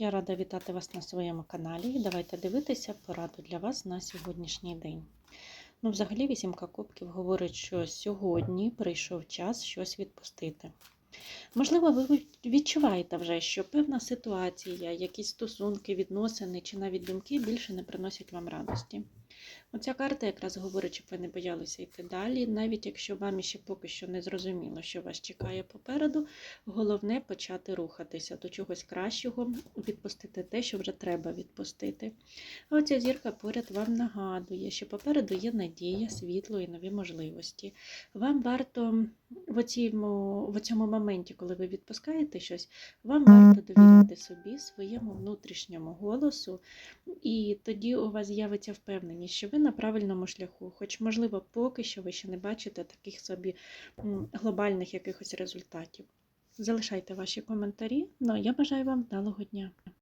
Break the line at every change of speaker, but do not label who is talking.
Я рада вітати вас на своєму каналі. Давайте дивитися пораду для вас на сьогоднішній день. Ну, взагалі, вісімка кубків говорить, що сьогодні прийшов час щось відпустити. Можливо, ви відчуваєте вже, що певна ситуація, якісь стосунки, відносини чи навіть думки більше не приносять вам радості. Оця карта якраз говорить, щоб ви не боялися йти далі, навіть якщо вам іще поки що не зрозуміло, що вас чекає попереду, головне почати рухатися до чогось кращого, відпустити те, що вже треба відпустити. А оця зірка поряд вам нагадує, що попереду є надія, світло і нові можливості. Вам варто в цьому, в цьому моменті, коли ви відпускаєте щось, вам варто довіряти собі, своєму внутрішньому голосу, і тоді у вас з'явиться впевненість, що ви на правильному шляху, хоч, можливо, поки що ви ще не бачите таких собі глобальних якихось результатів. Залишайте ваші коментарі. Ну а я бажаю вам вдалого дня.